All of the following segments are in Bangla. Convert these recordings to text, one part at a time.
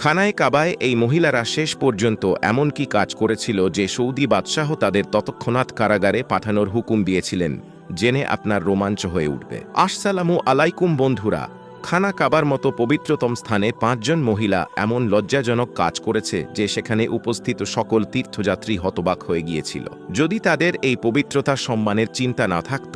খানায় কাবায় এই মহিলারা শেষ পর্যন্ত এমন কি কাজ করেছিল যে সৌদি বাদশাহ তাদের তৎক্ষণাৎ কারাগারে পাঠানোর হুকুম দিয়েছিলেন, জেনে আপনার রোমাঞ্চ হয়ে উঠবে। আসসালামু আলাইকুম বন্ধুরা, খানা কাবার মতো পবিত্রতম স্থানে পাঁচজন মহিলা এমন লজ্জাজনক কাজ করেছে যে সেখানে উপস্থিত সকল তীর্থযাত্রী হতবাক হয়ে গিয়েছিল। যদি তাদের এই পবিত্রতা সম্মানের চিন্তা না থাকত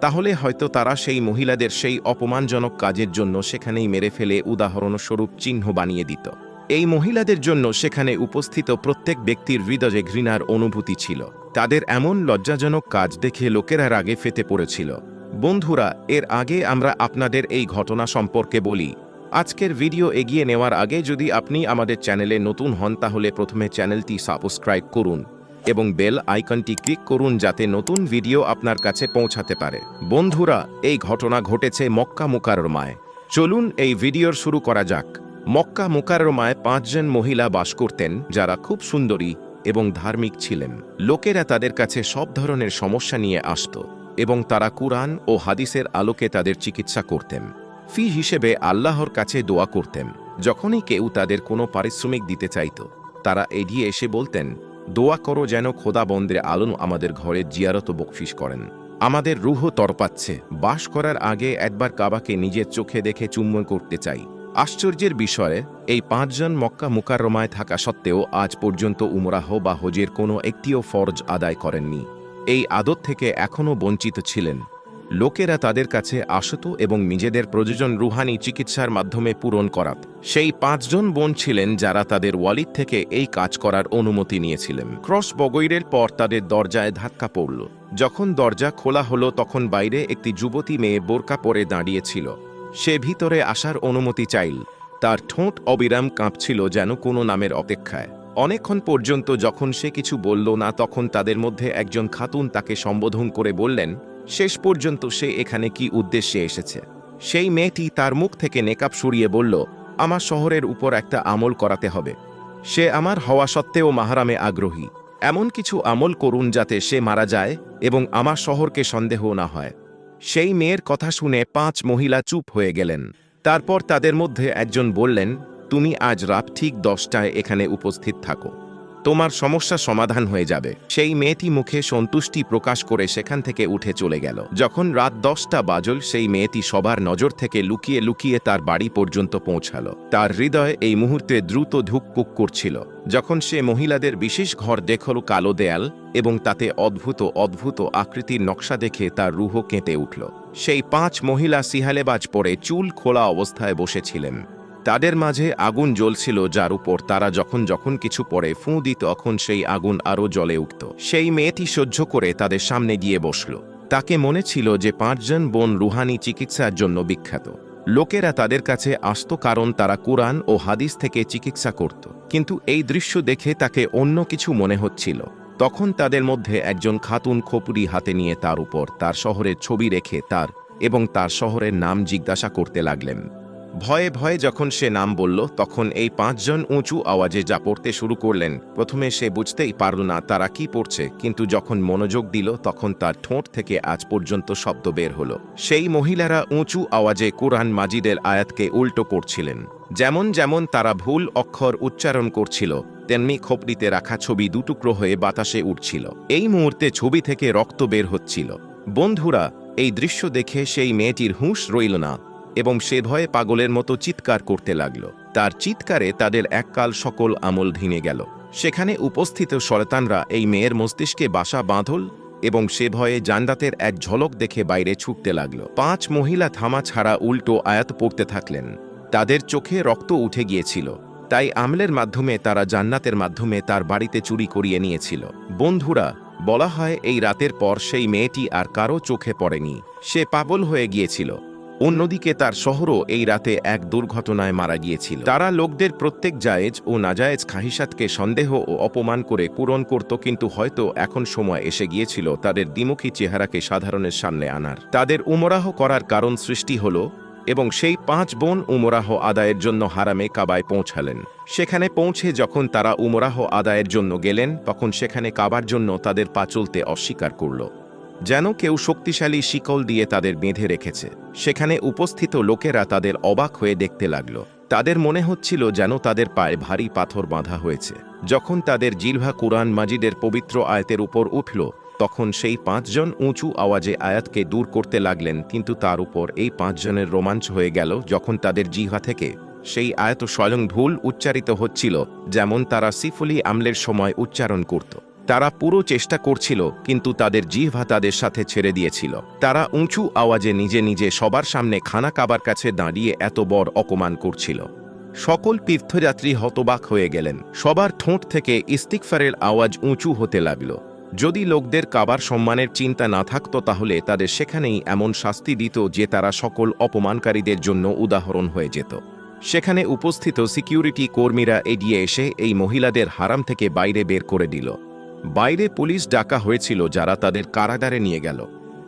তাহলে হয়তো তারা সেই মহিলাদের সেই অপমানজনক কাজের জন্য সেখানেই মেরে ফেলে উদাহরণস্বরূপ চিহ্ন বানিয়ে দিত। এই মহিলাদের জন্য সেখানে উপস্থিত প্রত্যেক ব্যক্তির হৃদয়ে ঘৃণার অনুভূতি ছিল। তাদের এমন লজ্জাজনক কাজ দেখে লোকেরা রাগে ফেতে পড়েছিল। বন্ধুরা, এর আগে আমরা আপনাদের এই ঘটনা সম্পর্কে বলি। আজকের ভিডিও এগিয়ে নেওয়ার আগে যদি আপনি আমাদের চ্যানেলে নতুন হন তাহলে প্রথমে চ্যানেলটি সাবস্ক্রাইব করুন। এবং বেল আইকনটি ক্লিক করুন যাতে নতুন ভিডিও আপনার কাছে পৌঁছাতে পারে। বন্ধুরা, এই ঘটনা ঘটেছে মক্কা মুকাররমায়। চলুন এই ভিডিওর শুরু করা যাক। মক্কা মুকাররমায় পাঁচজন মহিলা বাস করতেন যারা খুব সুন্দরী এবং ধার্মিক ছিলেন। লোকেরা তাদের কাছে সব ধরনের সমস্যা নিয়ে আসত এবং তারা কুরআন ও হাদিসের আলোকে তাদের চিকিৎসা করতেন। ফি হিসেবে আল্লাহর কাছে দোয়া করতেন। যখনই কেউ তাদের কোনো পারিশ্রমিক দিতে চাইত, তারা এগিয়ে এসে বলতেন দোয়া করো যেন খোদা বন্দের আলন আমাদের ঘরে জিয়ারত বকফিস করেন। আমাদের রুহ তরপাচ্ছে। বাস করার আগে একবার কাবাকে নিজের চোখে দেখে চুম্বন করতে চাই। আশ্চর্যের বিষয়ে, এই পাঁচজন মক্কা মুকাররমায় থাকা সত্ত্বেও আজ পর্যন্ত উমরাহ বা হজের কোনো একটিও ফরজ আদায় করেননি। এই আদত থেকে এখনও বঞ্চিত ছিলেন। লোকেরা তাদের কাছে আসত এবং নিজেদের প্রয়োজন রুহানি চিকিৎসার মাধ্যমে পূরণ করাত। সেই পাঁচজন বোন ছিলেন যারা তাদের ওয়ালিদ থেকে এই কাজ করার অনুমতি নিয়েছিলেন। ক্রস বগৈরের পর তাদের দরজায় ধাক্কা পড়ল। যখন দরজা খোলা হলো, তখন বাইরে একটি যুবতী মেয়ে বোরকা পরে দাঁড়িয়েছিল। সে ভিতরে আসার অনুমতি চাইল। তার ঠোঁট অবিরাম কাঁপছিল যেন কোনো নামের অপেক্ষায়। অনেকক্ষণ পর্যন্ত যখন সে কিছু বলল না, তখন তাদের মধ্যে একজন খাতুন তাকে সম্বোধন করে বললেন শেষ পর্যন্ত সে এখানে কি উদ্দেশ্যে এসেছে? সেই মেয়েটি তার মুখ থেকে নেকাব সরিয়ে বলল, আমার শহরের উপর একটা আমল করাতে হবে। সে আমার হওয়া সত্ত্বেও মাহারামে আগ্রহী। এমন কিছু আমল করুন যাতে সে মারা যায় এবং আমার শহরকে সন্দেহ না হয়। সেই মেয়ের কথা শুনে পাঁচ মহিলা চুপ হয়ে গেলেন। তারপর তাদের মধ্যে একজন বললেন, তুমি আজ রাত ঠিক দশটায় এখানে উপস্থিত থাকো। তোমার সমস্যা সমাধান হয়ে যাবে। সেই মেয়েটি মুখে সন্তুষ্টি প্রকাশ করে সেখান থেকে উঠে চলে গেল। যখন রাত দশটা বাজল, সেই মেয়েটি সবার নজর থেকে লুকিয়ে লুকিয়ে তার বাড়ি পর্যন্ত পৌঁছাল। তার হৃদয় এই মুহূর্তে দ্রুত ধুকপুক করছিল। যখন সে মহিলাদের বিশেষ ঘর দেখল কালো দেয়াল এবং তাতে অদ্ভুত অদ্ভুত আকৃতির নকশা দেখে তার রুহ কেঁপে উঠল। সেই পাঁচ মহিলা সিহালেবাজ পরে চুল খোলা অবস্থায় বসেছিলেন। তাদের মাঝে আগুন জ্বলছিল যার উপর তারা যখন যখন কিছু পরে ফুঁ দিত তখন সেই আগুন আরও জ্বলে উঠত। সেই মেয়েটি সহ্য করে তাদের সামনে গিয়ে বসল। তাকে মনে ছিল যে পাঁচজন বোন রুহানি চিকিৎসার জন্য বিখ্যাত। লোকেরা তাদের কাছে আসত কারণ তারা কোরআন ও হাদিস থেকে চিকিৎসা করত। কিন্তু এই দৃশ্য দেখে তাকে অন্য কিছু মনে হচ্ছিল। তখন তাদের মধ্যে একজন খাতুন খপুরি হাতে নিয়ে তার উপর তার শহরের ছবি রেখে তার এবং তার শহরের নাম জিজ্ঞাসা করতে লাগলেন। ভয়ে ভয়ে যখন সে নাম বলল, তখন এই পাঁচজন উঁচু আওয়াজে যা পড়তে শুরু করলেন, প্রথমে সে বুঝতেই পারল না তারা কি পড়ছে, কিন্তু যখন মনোযোগ দিল, তখন তার ঠোঁট থেকে আজ পর্যন্ত শব্দ বের হলো। সেই মহিলারা উঁচু আওয়াজে কোরআন মাজিদের আয়াতকে উল্টো করছিলেন। যেমন যেমন তারা ভুল অক্ষর উচ্চারণ করছিল, তেমনি খোপড়িতে রাখা ছবি দুটুকরো হয়ে বাতাসে উঠছিল। এই মুহূর্তে ছবি থেকে রক্ত বের হচ্ছিল। বন্ধুরা, এই দৃশ্য দেখে সেই মেয়েটির হুঁশ রইল না। এবং সে ভয়ে পাগলের মতো চিৎকার করতে লাগল। তার চিৎকারে তাদের এককাল সকল আমল ভেঙে গেল। সেখানে উপস্থিত শয়তানরা এই মেয়ের মস্তিষ্কে বাসা বাঁধল এবং সে ভয়ে জান্নাতের এক ঝলক দেখে বাইরে ছুটতে লাগল। পাঁচ মহিলা থামা ছাড়া উল্টো আয়াত পড়তে থাকলেন। তাদের চোখে রক্ত উঠে গিয়েছিল। তাই আমলের মাধ্যমে তারা জান্নাতের মাধ্যমে তার বাড়িতে চুরি করিয়ে নিয়েছিল। বন্ধুরা, বলা হয় এই রাতের পর সেই মেয়েটি আর কারও চোখে পড়েনি। সে পাগল হয়ে গিয়েছিল। অন্যদিকে তার শহরও এই রাতে এক দুর্ঘটনায় মারা গিয়েছিল। তারা লোকদের প্রত্যেক জায়েজ ও নাজায়েজ খাহিসাতকে সন্দেহ ও অপমান করে পূরণ করত কিন্তু হয়তো এখন সময় এসে গিয়েছিল তাদের দ্বিমুখী চেহারাকে সাধারণের সামনে আনার। তাদের উমরাহ করার কারণ সৃষ্টি হল এবং সেই পাঁচ বোন উমরাহ আদায়ের জন্য হারামে কাবায় পৌঁছালেন। সেখানে পৌঁছে যখন তারা উমরাহ আদায়ের জন্য গেলেন, তখন সেখানে কাবার জন্য তাদের পা চলতে অস্বীকার করল। যেন কেউ শক্তিশালী শিকল দিয়ে তাদের বেঁধে রেখেছে। সেখানে উপস্থিত লোকেরা তাদের অবাক হয়ে দেখতে লাগল। তাদের মনে হচ্ছিল যেন তাদের পায়ে ভারী পাথর বাঁধা হয়েছে। যখন তাদের জিলভা কুরআন মাজিদের পবিত্র আয়াতের উপর উঠল, তখন সেই পাঁচজন উঁচু আওয়াজে আয়াতকে দূর করতে লাগলেন, কিন্তু তার উপর এই পাঁচজনের রোমাঞ্চ হয়ে গেল যখন তাদের জিহা থেকে সেই আয়াত স্বয়ং ভুল উচ্চারিত হচ্ছিল, যেমন তারা সিফুলি আমলের সময় উচ্চারণ করত। তারা পুরো চেষ্টা করছিল, কিন্তু তাদের জিহ্বা তাদের সাথে ছেড়ে দিয়েছিল। তারা উঁচু আওয়াজে নিজে নিজে সবার সামনে খানা কাবার কাছে দাঁড়িয়ে এত বড় অপমান করছিল। সকল তীর্থযাত্রী হতবাক হয়ে গেলেন। সবার ঠোঁট থেকে ইস্তিকফারের আওয়াজ উঁচু হতে লাগল। যদি লোকদের কাবার সম্মানের চিন্তা না থাকত তাহলে তাদের সেখানেই এমন শাস্তি দিত যে তারা সকল অপমানকারীদের জন্য উদাহরণ হয়ে যেত। সেখানে উপস্থিত সিকিউরিটি কর্মীরা এগিয়ে এসে এই মহিলাদের হারাম থেকে বাইরে বের করে দিল। বাইরে পুলিশ ডাকা হয়েছিল যারা তাদের কারাগারে নিয়ে গেল।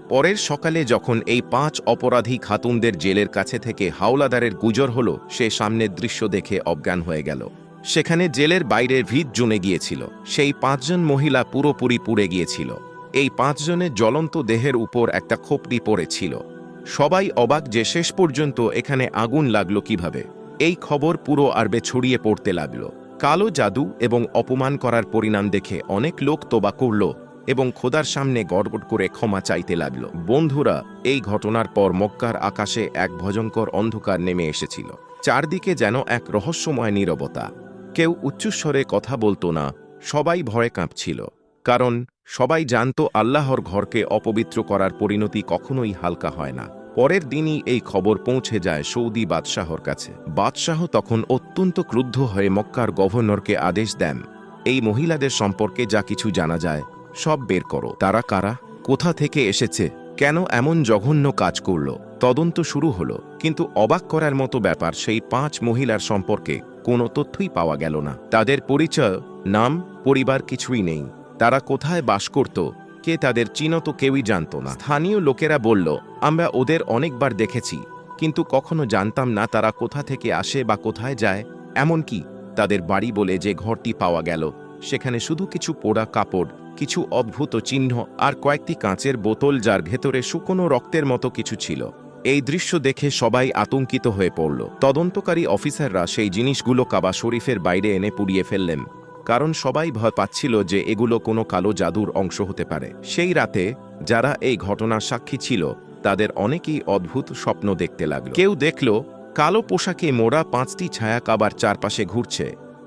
পরের সকালে যখন এই পাঁচ অপরাধী খাতুনদের জেলের কাছে থেকে হাওলাদারের গুজর হল, সে সামনের দৃশ্য দেখে অজ্ঞান হয়ে গেল। সেখানে জেলের বাইরে ভিত জমে গিয়েছিল। সেই পাঁচজন মহিলা পুরোপুরি পুড়ে গিয়েছিল। এই পাঁচজনের জ্বলন্ত দেহের উপর একটা খোপড়ি পড়েছিল। সবাই অবাক যে শেষ পর্যন্ত এখানে আগুন লাগল কীভাবে। এই খবর পুরো আরবে ছড়িয়ে পড়তে লাগল। কালো জাদু এবং অপমান করার পরিণাম দেখে অনেক লোক তোবা করল এবং খোদার সামনে গড়বড় করে ক্ষমা চাইতে লাগল। বন্ধুরা, এই ঘটনার পর মক্কার আকাশে এক ভয়ঙ্কর অন্ধকার নেমে এসেছিল। চারদিকে যেন এক রহস্যময় নীরবতা। কেউ উচ্চস্বরে কথা বলতো না, সবাই ভয়ে কাঁপছিল। কারণ সবাই জানত আল্লাহর ঘরকে অপবিত্র করার পরিণতি কখনোই হালকা হয় না। পরের দিনই এই খবর পৌঁছে যায় সৌদি বাদশাহর কাছে। বাদশাহ তখন অত্যন্ত ক্রুদ্ধ হয়ে মক্কার গভর্নরকে আদেশ দেন, এই মহিলাদের সম্পর্কে যা কিছু জানা যায়, সব বের করো। তারা কারা? কোথা থেকে এসেছে? কেন এমন জঘন্য কাজ করল? তদন্ত শুরু হলো, কিন্তু অবাক করার মতো ব্যাপার সেই পাঁচ মহিলার সম্পর্কে কোনো তথ্যই পাওয়া গেল না। তাদের পরিচয়, নাম, পরিবার কিছুই নেই। তারা কোথায় বাস করত কে তাদের চিনত কেউই জানত না। স্থানীয় লোকেরা বলল, আমরা ওদের অনেকবার দেখেছি, কিন্তু কখনো জানতাম না তারা কোথা থেকে আসে বা কোথায় যায়। এমনকি তাদের বাড়ি বলে যে ঘরটি পাওয়া গেল, সেখানে শুধু কিছু পোড়া কাপড়, কিছু অদ্ভুত চিহ্ন আর কয়েকটি কাঁচের বোতল যার ভেতরে শুকনো রক্তের মতো কিছু ছিল। এই দৃশ্য দেখে সবাই আতঙ্কিত হয়ে পড়ল। তদন্তকারী অফিসাররা সেই জিনিসগুলো কাবা শরীফের বাইরে এনে পুড়িয়ে ফেললেন। কারণ সবাই ভয় পাচ্ছিল যে এগুলো কোনো কালো জাদুর অংশ হতে পারে। সেই রাতে যারা এই ঘটনার সাক্ষী ছিল, তাদের অনেকেই অদ্ভুত স্বপ্ন দেখতে লাগল। কেউ দেখল, কালো পোশাকে মোড়া পাঁচটি ছায়া কাবার চারপাশে ঘুরছে।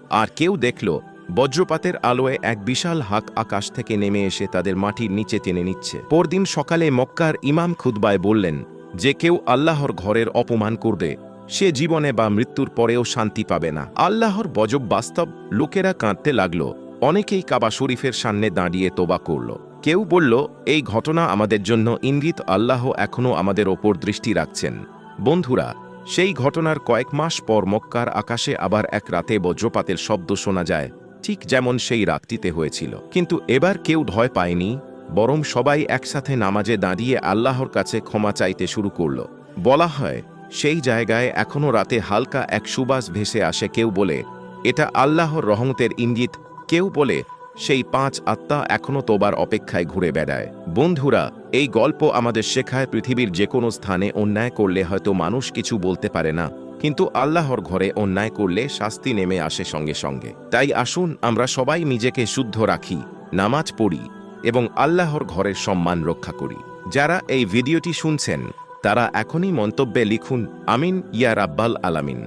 আর কেউ দেখল, বজ্রপাতের আলোয় এক বিশাল হাক আকাশ থেকে নেমে এসে তাদের মাটির নিচে টেনে নিচ্ছে। পরদিন সকালে মক্কার ইমাম খুদ্বায় বললেন যে কেউ আল্লাহর ঘরের অপমান করবে সে জীবনে বা মৃত্যুর পরেও শান্তি পাবে না। আল্লাহর বজব বাস্তব লোকেরা কাঁদতে লাগল। অনেকেই কাবা শরীফের সামনে দাঁড়িয়ে তোবা করল। কেউ বলল, এই ঘটনা আমাদের জন্য ইঙ্গিত, আল্লাহ এখনও আমাদের ওপর দৃষ্টি রাখছেন। বন্ধুরা, সেই ঘটনার কয়েক মাস পর মক্কার আকাশে আবার এক রাতে বজ্রপাতের শব্দ শোনা যায়, ঠিক যেমন সেই রাতটিতে হয়েছিল। কিন্তু এবার কেউ ভয় পায়নি, বরং সবাই একসাথে নামাজে দাঁড়িয়ে আল্লাহর কাছে ক্ষমা চাইতে শুরু করল। বলা হয় সেই জায়গায় এখনও রাতে হালকা এক সুবাস ভেসে আসে কেউ বলে, এটা আল্লাহর রহমতের ইঙ্গিত। কেউ বলে, সেই পাঁচ আত্মা এখনও তোবার অপেক্ষায় ঘুরে বেড়ায়। বন্ধুরা, এই গল্প আমাদের শেখায় পৃথিবীর যে কোনো স্থানে অন্যায় করলে হয়তো মানুষ কিছু বলতে পারে না, কিন্তু আল্লাহর ঘরে অন্যায় করলে শাস্তি নেমে আসে সঙ্গে সঙ্গে। তাই আসুন আমরা সবাই নিজেকে শুদ্ধ রাখি, নামাজ পড়ি এবং আল্লাহর ঘরের সম্মান রক্ষা করি। যারা এই ভিডিওটি শুনছেন তারা এখনই মন্তব্যে লিখুন আমিন ইয়া রাব্বাল আলামিন।